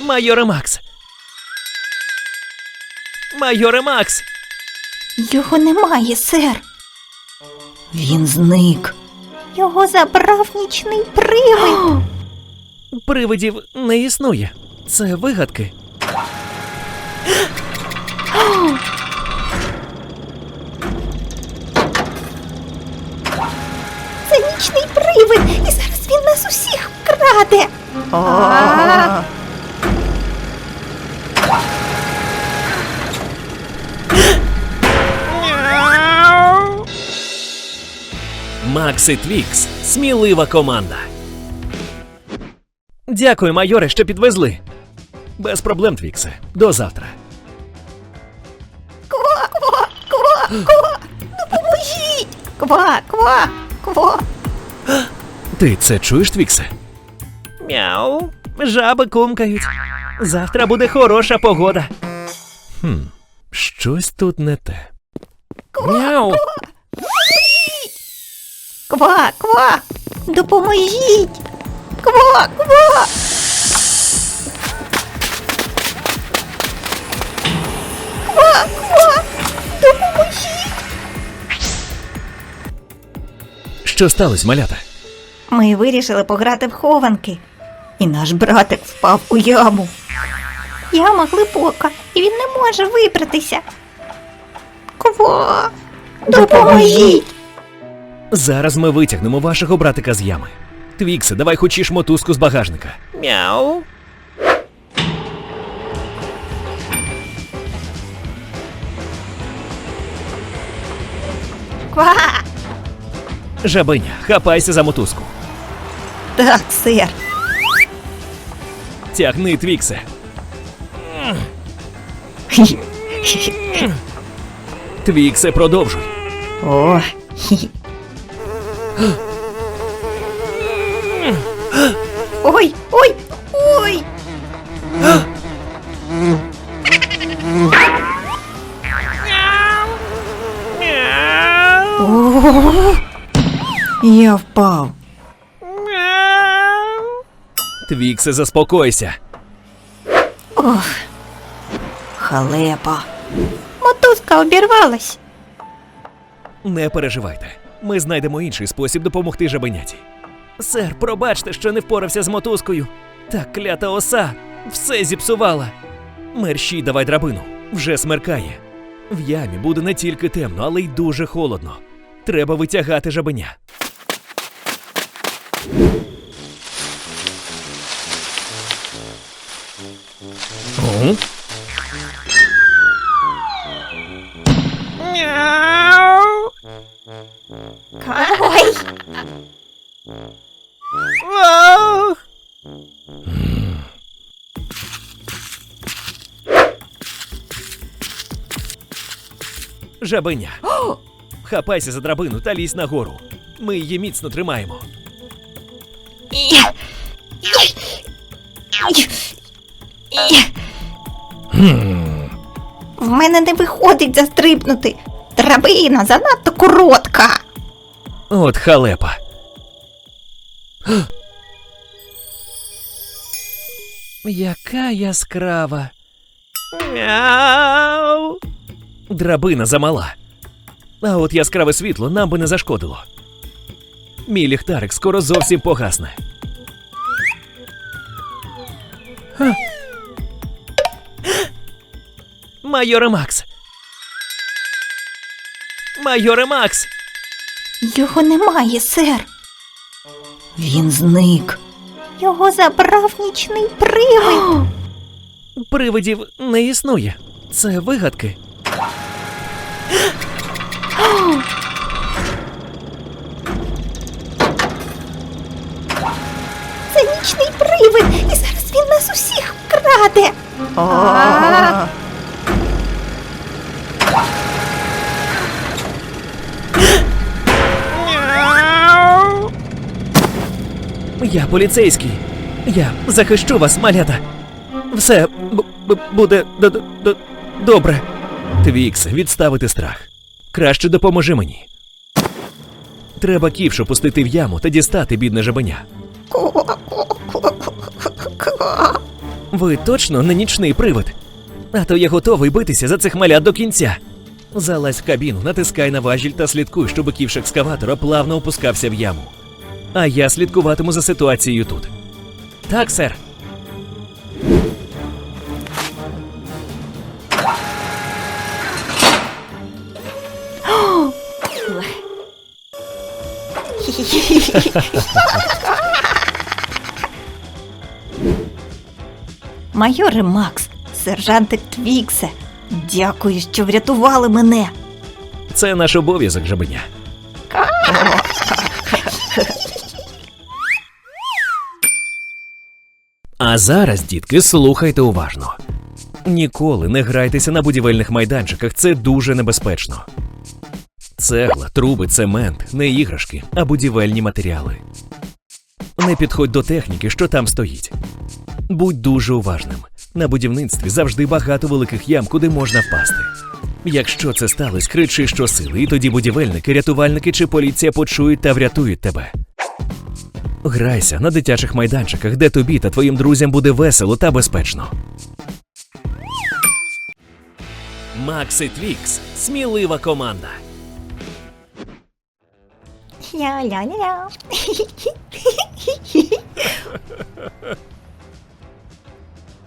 Майоре Макс. Майоре Макс. Його немає, сер. Він зник. Його забрав нічний привид. Привидів не існує. Це вигадки. Це нічний привид, і зараз він нас усіх вкраде. Макс і Твікс смілива команда. Дякую, майоре, що підвезли. Без проблем, Твіксе. До завтра. Ква, ква, ква, ква. Допоможіть. Ква, ква, ква. Ти це чуєш, Твіксе? Мяу. Жаби кумкають. Завтра буде хороша погода. Хм, щось тут не те. Мяу. Ква, ква. Допоможіть. Ква, ква. Ква, ква. Допоможіть. Що сталося, малята? Ми вирішили пограти в хованки. І наш братик впав у яму. Яма глибока, і він не може вибратися. Ква. Допоможіть. Зараз ми витягнемо вашого братика з ями. Твіксе, давай хочеш мотузку з багажника. Мяу. Ква. Жабеня, хапайся за мотузку. Так, сир. Тягни, Твіксе. Твіксе, продовжуй. О. хі. Ой, ой, ой. О, Я впав. Твіксе, заспокойся. Ох, халепа. Мотузка обірвалась. Не переживайте. Ми знайдемо інший спосіб допомогти жабеняті. Сер, пробачте, що не впорався з мотузкою. Та клята оса все зіпсувала. Мерщій давай драбину. Вже смеркає. В ямі буде не тільки темно, але й дуже холодно. Треба витягати жабеня. О? Ой, Жабеня. Хапайся за драбину та лізь нагору. Ми її міцно тримаємо. в мене не виходить застрибнути. Драбина занадто коротка. От халепа. Яка яскрава. Мяу. Драбина замала. А от яскраве світло нам би не зашкодило. Мій ліхтарик скоро зовсім погасне. Ха. Майоре Макс. Майоре Макс. Його немає, сер. Він зник. Його забрав нічний привид. Привидів не існує. Це вигадки. Це нічний привид, і зараз він нас усіх вкраде. А. Я поліцейський. Я захищу вас, малята. Все буде добре. Твікс, відставити страх. Краще допоможи мені. Треба ківшу пустити в яму та дістати бідне жабеня. Ви точно не нічний привид? А то я готовий битися за цих малят до кінця. Залазь в кабіну, натискай на важіль та слідкуй, щоб ківш екскаватора плавно опускався в яму. А я слідкуватиму за ситуацією тут. Так, сер. Майоре Макс, сержантик Твіксе, дякую, що врятували мене. Це наш обов'язок, жабеня. А зараз, дітки, слухайте уважно. Ніколи не грайтеся на будівельних майданчиках, це дуже небезпечно. Цегла, труби, цемент, не іграшки, а будівельні матеріали. Не підходь до техніки, що там стоїть. Будь дуже уважним. На будівництві завжди багато великих ям, куди можна впасти. Якщо це сталося, кричи щосили, і тоді будівельники, рятувальники чи поліція почують та врятують тебе. Грайся на дитячих майданчиках, де тобі та твоїм друзям буде весело та безпечно. Макси Твікс смілива команда. Ля-ля-ля-ля.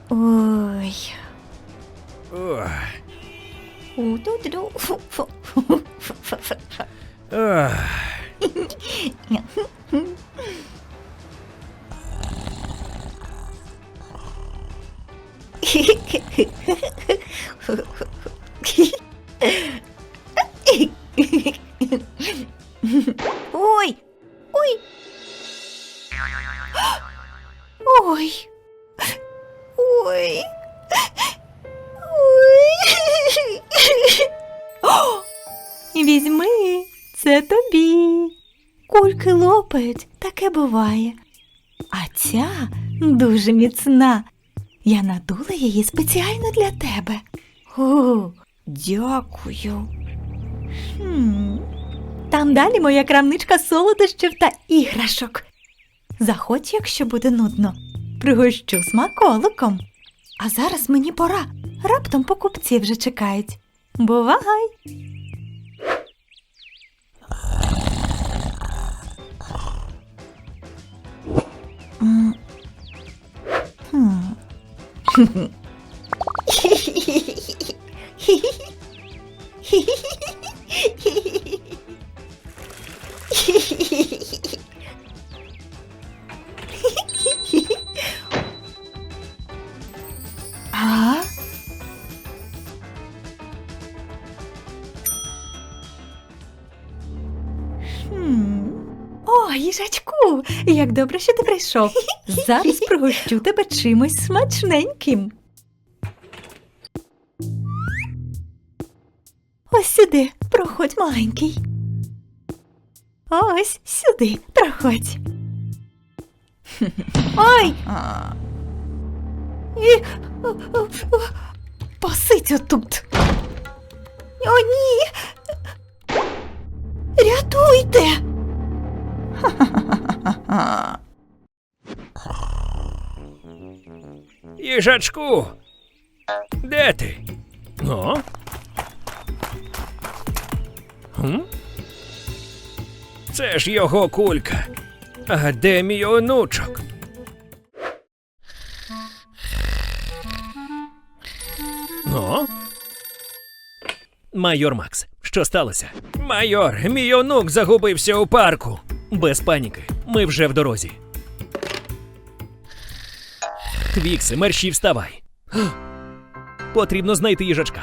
Ой. Ох, У-ду-ду. ох. Ой! Ой! Ой! Ой! Ой! Візьми, це тобі. Кульки лопають, таке буває. А ця дуже міцна. Я надула її спеціально для тебе. О, дякую. Хм. Там далі моя крамничка солодощів та іграшок. Заходь, якщо буде нудно. Пригощу смаколиком. А зараз мені пора. Раптом покупці вже чекають. Бувай! ヒヒヒヒヒヒヒヒヒヒヒヒヒ як добре, що ти прийшов. Зараз пригощу тебе чимось смачненьким. Ось сюди, проходь маленький. Ось сюди, проходь. Ой! І... Посидь отут. О, ні. Рятуйте. Їжачку. Де ти? О? Хм? Це ж його кулька. А де мій онучок? О? Майор Макс, що сталося? Майор, мій онук загубився у парку. Без паніки, ми вже в дорозі. Твікси, мерщій вставай. Потрібно знайти їжачка.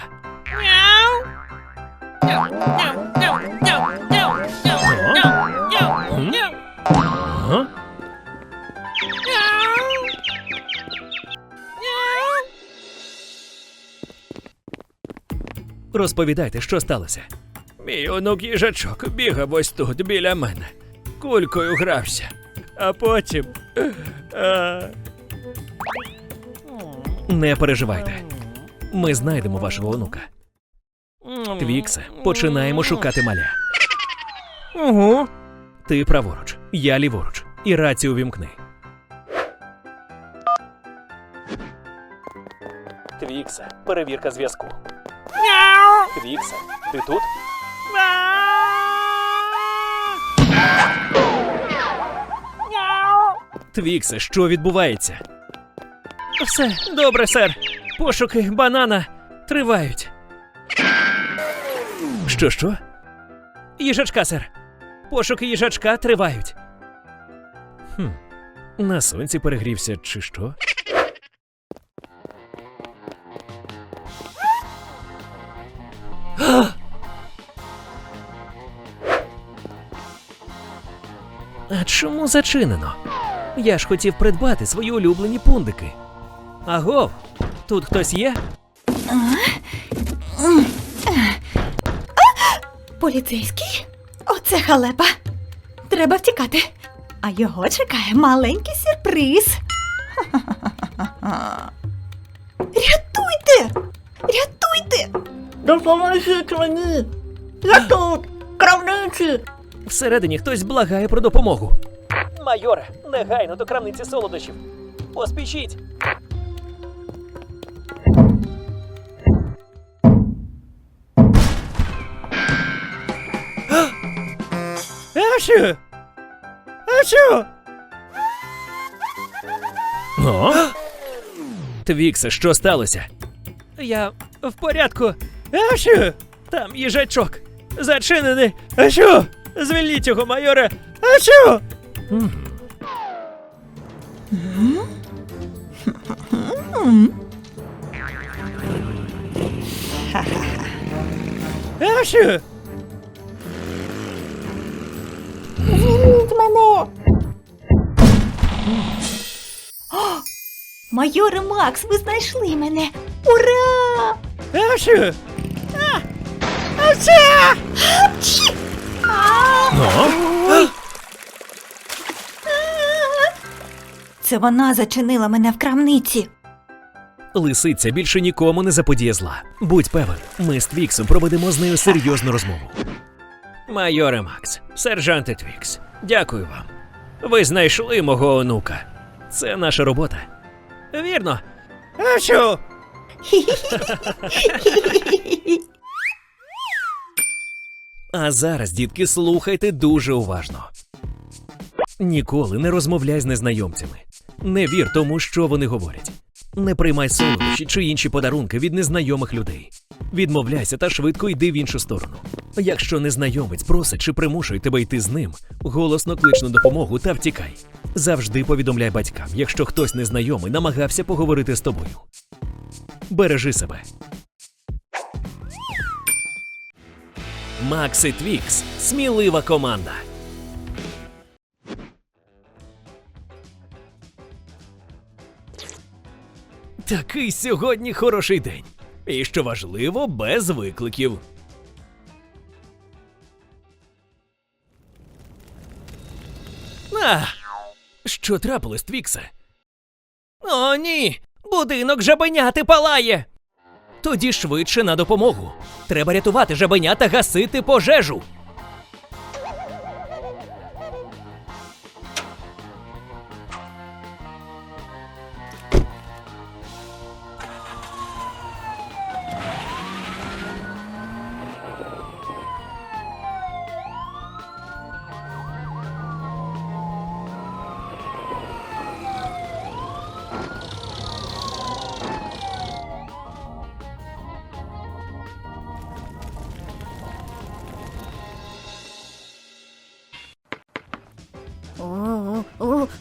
Розповідайте, що сталося. Мій онук їжачок бігав ось тут біля мене. Кулькою грався. А потім. А... Не переживайте. Ми знайдемо вашого онука. Твіксе, починаємо шукати маля. Угу. Ти праворуч, я ліворуч. І рацію вімкни. Твіксе, перевірка зв'язку. Твіксе, ти тут? Твіксе, що відбувається? Все добре, сер. Пошуки банана тривають. Що, що? Їжачка, сер. Пошуки їжачка тривають. Хм. На сонці перегрівся, чи що? А чому зачинено? Я ж хотів придбати свої улюблені пундики. Агов, тут хтось є? Поліцейський? Оце халепа. Треба втікати. А його чекає маленький сюрприз. Рятуйте! Рятуйте! Допоможіть мені! Я тут! Крамниці! Всередині хтось благає про допомогу. Майоре, негайно до крамниці солодощів. Поспішіть. Ашу! Ашу! О? Твіксе, що сталося? Я в порядку. Ашу! Там їжачок. Зачинений. Ашу! Звільніть його, майоре! Ашу! Ашу! Звільніть мене! О, майоре Макс, ви знайшли мене! Ура! Ашу! Апчі! А! Це вона зачинила мене в крамниці. Лисиця більше нікому не заподіє зла. Будь певен, ми з Твіксом проведемо з нею серйозну розмову. Майоре Макс, сержанте Твікс, дякую вам. Ви знайшли мого онука. Це наша робота. Вірно. А що? А зараз, дітки, слухайте дуже уважно. Ніколи не розмовляй з незнайомцями. Не вір тому, що вони говорять. Не приймай солодощі чи інші подарунки від незнайомих людей. Відмовляйся та швидко йди в іншу сторону. Якщо незнайомець просить чи примушує тебе йти з ним, голосно клич на допомогу та втікай. Завжди повідомляй батькам, якщо хтось незнайомий намагався поговорити з тобою. Бережи себе. Макс і Твікс смілива команда. Такий сьогодні хороший день. І що важливо, без викликів. А, що трапилось, Твіксе? О, ні! Будинок жабеняти палає. Тоді швидше на допомогу. Треба рятувати жабеня та гасити пожежу.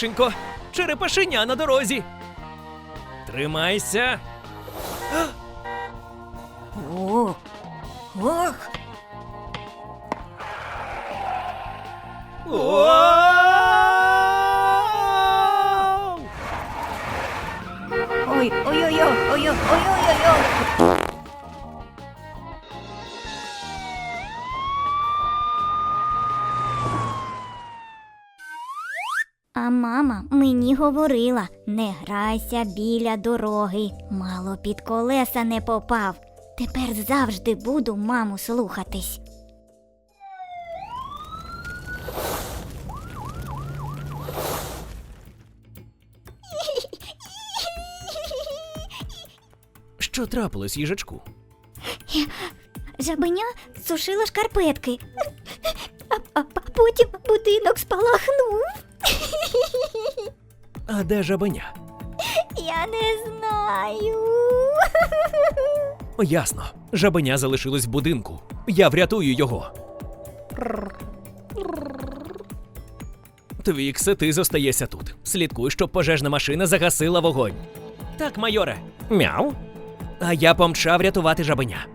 Ой, лишенько, черепашеня на дорозі. Тримайся. о, ох. Оу! Ой, ой-ой-ой, ой-ой-ой-ой. А мама мені говорила: не грайся біля дороги, мало під колеса не попав. Тепер завжди буду маму слухатись. Що трапилось, їжачку? Жабеня сушила шкарпетки, а, а, а потім будинок спалахнув. А де жабеня? Я не знаю. Ясно. Жабеня залишилось в будинку. Я врятую його. Твіксе, ти зостаєшся тут. Слідкуй, щоб пожежна машина загасила вогонь. Так, майоре. Мяу. А я помчав рятувати жабеня.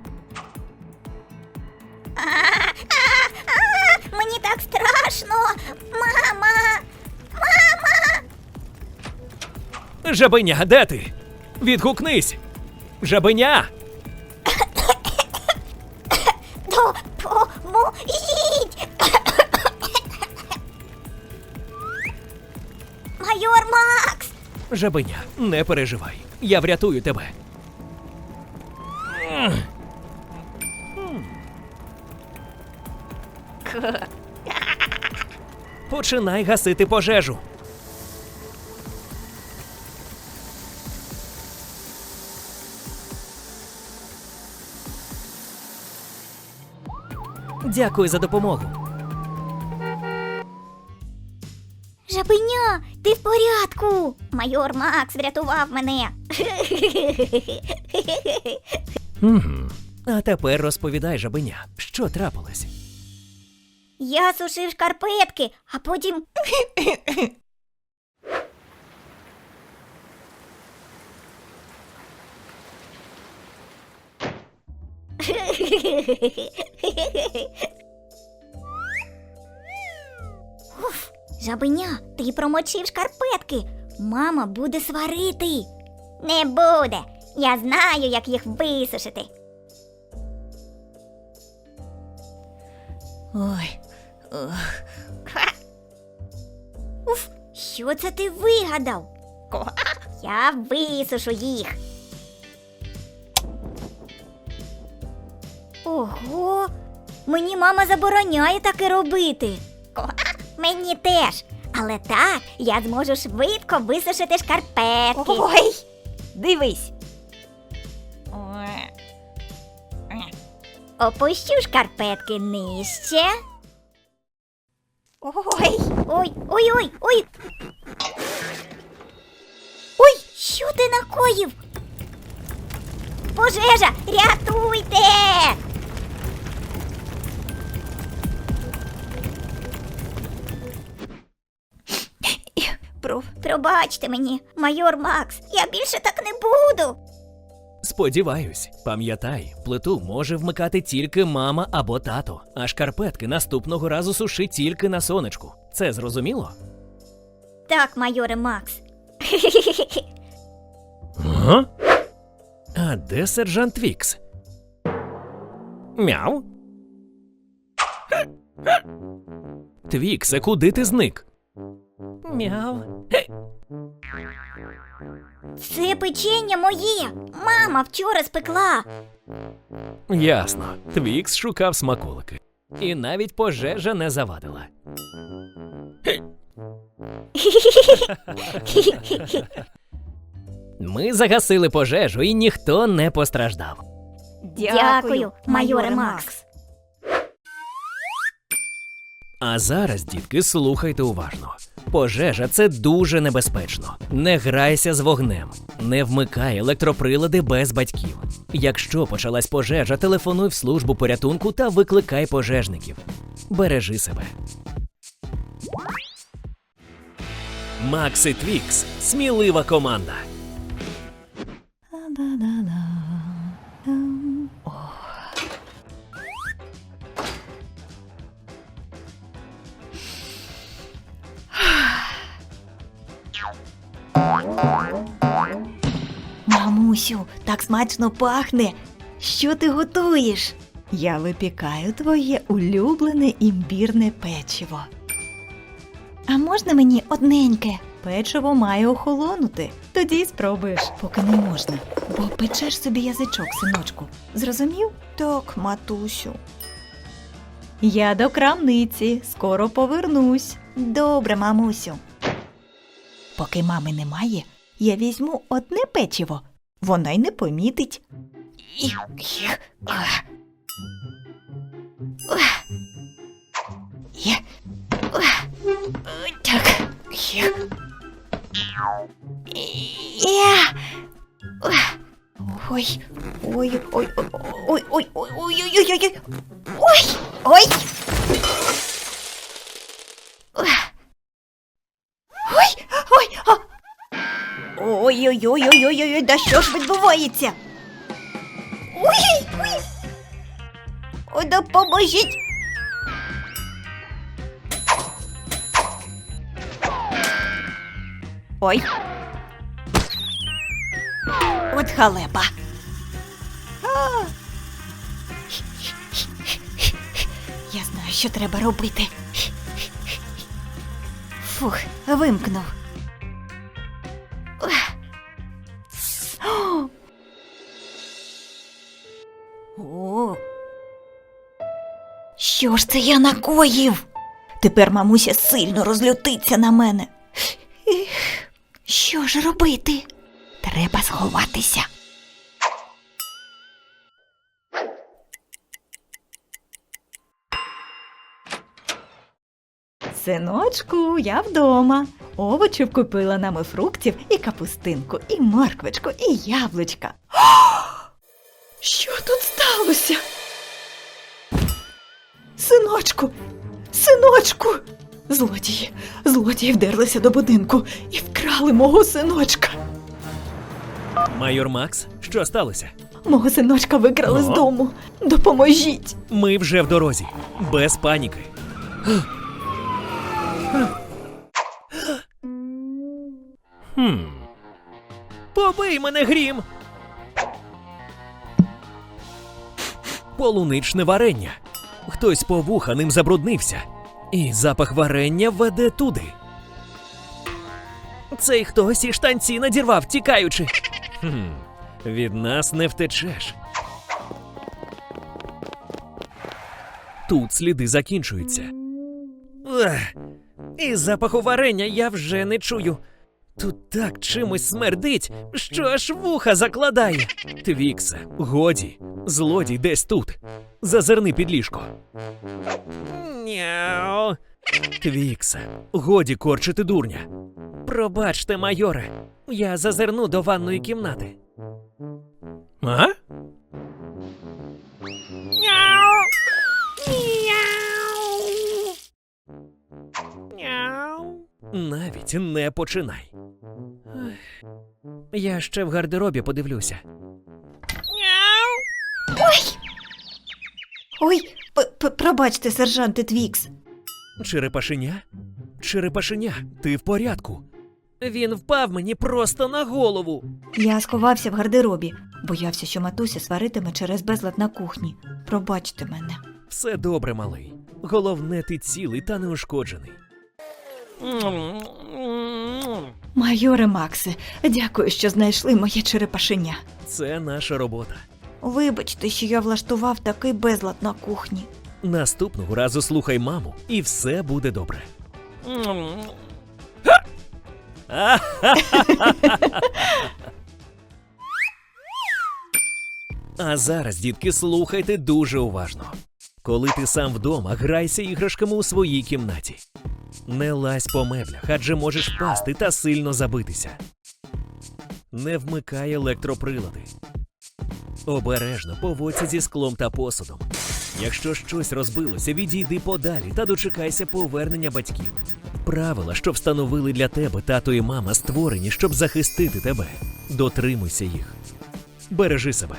Жабеня, де ти? Відгукнись! Жабеня! Допоможіть! Майор Макс! Жабеня, не переживай. Я врятую тебе. Починай гасити пожежу. Дякую за допомогу. Жабеня, ти в порядку? Майор Макс врятував мене. А тепер розповідай, жабеня, що трапилось? Я сушив шкарпетки, а потім. Уф, жабеня, ти промочив шкарпетки. Мама буде сварити. Не буде. Я знаю, як їх висушити. Ой. Уф, що це ти вигадав? Я висушу їх. Ого, мені мама забороняє таке робити. Мені теж. Але так я зможу швидко висушити шкарпетки. Ой, дивись. Опущу шкарпетки нижче. Ой, Ой, ой, ой, ой. Ой, що ти накоїв? Пожежа, рятуйте! Про... Пробачте мені, майор Макс, я більше так не буду. Сподіваюсь, пам'ятай, плиту може вмикати тільки мама або тато, а шкарпетки наступного разу суши тільки на сонечку. Це зрозуміло? Так, майоре Макс. Ага. А де сержант Твікс? Мяу. Твіксе, куди ти зник? Мяу. Це печення моє. Мама вчора спекла. Ясно. Твікс шукав смаколики. І навіть пожежа не завадила. Ми загасили пожежу і ніхто не постраждав. Дякую, майоре Макс. А зараз, дітки, слухайте уважно. Пожежа це дуже небезпечно. Не грайся з вогнем, не вмикай електроприлади без батьків. Якщо почалась пожежа, телефонуй в службу порятунку та викликай пожежників. Бережи себе. Макс і Твікс смілива команда. Мамусю, так смачно пахне. Що ти готуєш? Я випікаю твоє улюблене імбірне печиво. А можна мені одненьке? Печиво має охолонути. Тоді спробуєш, поки не можна. Бо печеш собі язичок, синочку. Зрозумів? Так, матусю. Я до крамниці, скоро повернусь. Добре, мамусю. Поки мами немає, я візьму одне печиво. Вона й не помітить. Так. Ой, ой, ой, ой, ой, ой, ой, ой, ой, ой, ой, ой. Ой, Ой-ой-ой-ой-ой-ой, да що ж відбувається? Ой, ой. Ой, допоможіть. Ой. От халепа. Я знаю, що треба робити. Фух, вимкнув. Що ж це я накоїв? Тепер мамуся сильно розлютиться на мене. Що ж робити? Треба сховатися. Синочку, я вдома. Овочів купила нам і фруктів, і капустинку, і морквочку, і яблучка. Що тут сталося? Синочку, синочку. Злодії, злодії вдерлися до будинку і вкрали мого синочка. Майор Макс, що сталося? Мого синочка викрали з Ага. дому. Допоможіть. Ми вже в дорозі. Без паніки. Хм. Побий мене грім. Полуничне варення. Хтось по вуха ним забруднився. І запах варення веде туди. Цей хтось і штанці надірвав, тікаючи. Хм. Від нас не втечеш. Тут сліди закінчуються. Ех, і запаху варення я вже не чую. Тут так чимось смердить, що аж вуха закладає. Твіксе, годі, злодій десь тут. Зазирни під ліжко. Няу. Твіксе, годі корчити дурня. Пробачте, майоре, я зазирну до ванної кімнати. А? Няу. Няу. Навіть не починай. Я ще в гардеробі подивлюся. Ой, п- п- пробачте, сержанте Твікс. Черепашеня? Черепашеня, ти в порядку. Він впав мені просто на голову. Я сховався в гардеробі, боявся, що матуся сваритиме через безлад на кухні. Пробачте мене. Все добре, малий. Головне, ти цілий та неушкоджений. Майоре Максе, дякую, що знайшли моє черепашеня. Це наша робота. Вибачте, що я влаштував такий безлад на кухні. Наступного разу слухай маму, і все буде добре. А зараз, дітки, слухайте дуже уважно. Коли ти сам вдома, грайся іграшками у своїй кімнаті. Не лазь по меблях, адже можеш впасти та сильно забитися. Не вмикай електроприлади. Обережно поводься зі склом та посудом. Якщо щось розбилося, відійди подалі та дочекайся повернення батьків. Правила, що встановили для тебе тато і мама, створені, щоб захистити тебе. Дотримуйся їх. Бережи себе.